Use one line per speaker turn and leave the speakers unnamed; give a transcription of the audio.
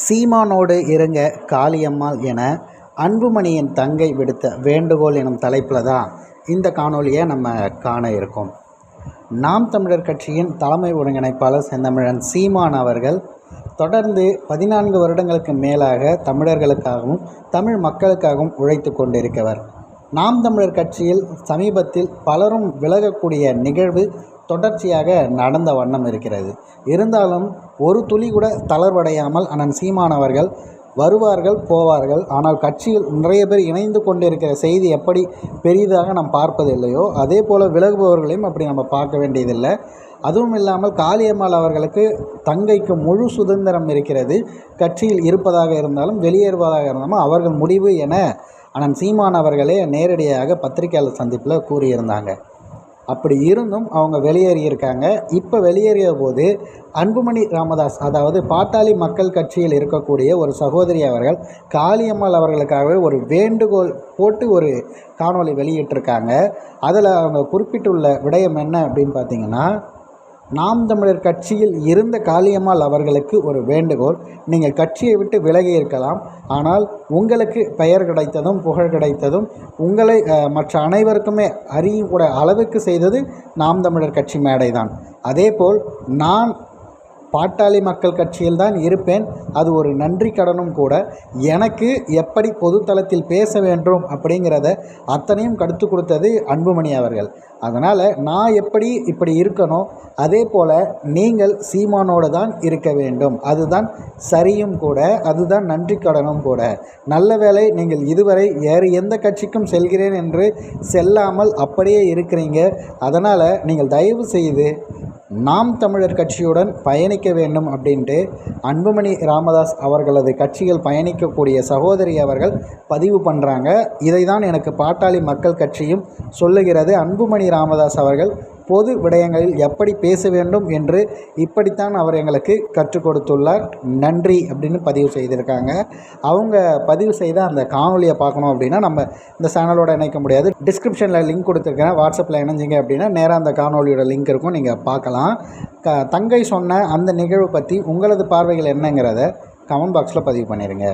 சீமானோடு இருங்க காளியம்மாள் என அன்புமணியின் தங்கை விடுத்த வேண்டுகோள் எனும் தலைப்பில் தான் இந்த காணொளியை நம்ம காண இருக்கோம். நாம் தமிழர் கட்சியின் தலைமை ஒருங்கிணைப்பாளர் செந்தமிழன் சீமான் அவர்கள் தொடர்ந்து பதினான்கு வருடங்களுக்கு மேலாக தமிழர்களுக்காகவும் தமிழ் மக்களுக்காகவும் உழைத்து கொண்டிருக்கவர். நாம் தமிழர் கட்சியில் சமீபத்தில் பலரும் விலகக்கூடிய நிகழ்வு தொடர்ச்சியாக நடந்த வண்ணம் இருக்கிறது. இருந்தாலும் ஒரு துளி கூட தளர்வடையாமல் அண்ணன் சீமானவர்கள் வருவார்கள் போவார்கள். ஆனால் கட்சியில் நிறைய பேர் இணைந்து கொண்டிருக்கிற செய்தி எப்படி பெரிதாக நாம் பார்ப்பதில்லையோ அதே போல் விலகுபவர்களையும் அப்படி நம்ம பார்க்க வேண்டியதில்லை. அதுவும் இல்லாமல் காளியம்மாள் அவர்களுக்கு தங்கைக்கு முழு சுதந்திரம் இருக்கிறது. கட்சியில் இருப்பதாக இருந்தாலும் வெளியேறுவதாக இருந்தாலும் அவர்கள் முடிவு என ஆனால் சீமான் அவர்களே நேரடியாக பத்திரிகையாளர் சந்திப்பில் கூறியிருந்தாங்க. அப்படி இருந்தும் அவங்க வெளியேறியிருக்காங்க. இப்போ வெளியேறிய போது அன்புமணி ராமதாஸ் அதாவது பாட்டாளி மக்கள் கட்சியில் இருக்கக்கூடிய ஒரு சகோதரி அவர்கள் காளியம்மாள் அவர்களுக்காகவே ஒரு வேண்டுகோள் போட்டு ஒரு காணொளி வெளியிட்டிருக்காங்க. அதில் அவங்க குறிப்பிட்டுள்ள விடயம் என்ன அப்படின்னு பார்த்தீங்கன்னா நாம் தமிழர் கட்சியில் இருந்த காளியம்மாள் அவர்களுக்கு ஒரு வேண்டுகோள். நீங்கள் கட்சியை விட்டு விலகி இருக்கலாம். ஆனால் உங்களுக்கு பெயர் கிடைத்ததும் புகழ் கிடைத்ததும் உங்களை மற்ற அனைவருக்குமே அறியக்கூட அளவுக்கு செய்தது நாம் தமிழர் கட்சி மேடைதான். அதேபோல் நான் பாட்டாளி மக்கள் கட்சியில் தான் இருப்பேன். அது ஒரு நன்றி கடனும் கூட. எனக்கு எப்படி பொதுத்தளத்தில் பேச வேண்டும் அப்படிங்கிறத அத்தனையும் கடுத்து கொடுத்தது அன்புமணி அவர்கள். அதனால் நான் எப்படி இப்படி இருக்கணும் அதே போல் நீங்கள் சீமானோடு தான் இருக்க வேண்டும். அதுதான் சரியும் கூட அதுதான் நன்றி கடனும் கூட. நல்ல வேலை நீங்கள் இதுவரை வேறு எந்த கட்சிக்கும் செல்கிறேன் என்று செல்லாமல் அப்படியே இருக்கிறீங்க. அதனால் நீங்கள் தயவு செய்து நாம் தமிழர் கட்சியுடன் பயணிக்க வேண்டும் அப்படின்ட்டு அன்புமணி ராமதாஸ் அவர்களது கட்சியில் பயணிக்கக்கூடிய சகோதரி அவர்கள் பதிவு பண்ணுறாங்க இதை தான் எனக்கு பாட்டாளி மக்கள் கட்சியும் சொல்லுகிறது. அன்புமணி ராமதாஸ் அவர்கள் பொது விடயங்களில் எப்படி பேச வேண்டும் என்று இப்படித்தான் அவர் எங்களுக்கு கற்றுக் கொடுத்துள்ளார். நன்றி அப்படின்னு பதிவு செய்திருக்காங்க. அவங்க பதிவு செய்த அந்த காணொலியை பார்க்கணும் அப்படின்னா நம்ம இந்த சேனலோட இணைக்க முடியாது. டிஸ்கிரிப்ஷனில் லிங்க் கொடுத்துருக்கேன். வாட்ஸ்அப்பில் இணைஞ்சிங்க அப்படின்னா நேராக அந்த காணொலியோட லிங்க் இருக்கும். நீங்கள் பார்க்கலாம். க தங்கை சொன்ன அந்த நிகழ்வு பற்றி உங்களது பார்வைகள் என்னங்கிறத கமெண்ட் பாக்ஸில் பதிவு பண்ணிடுங்க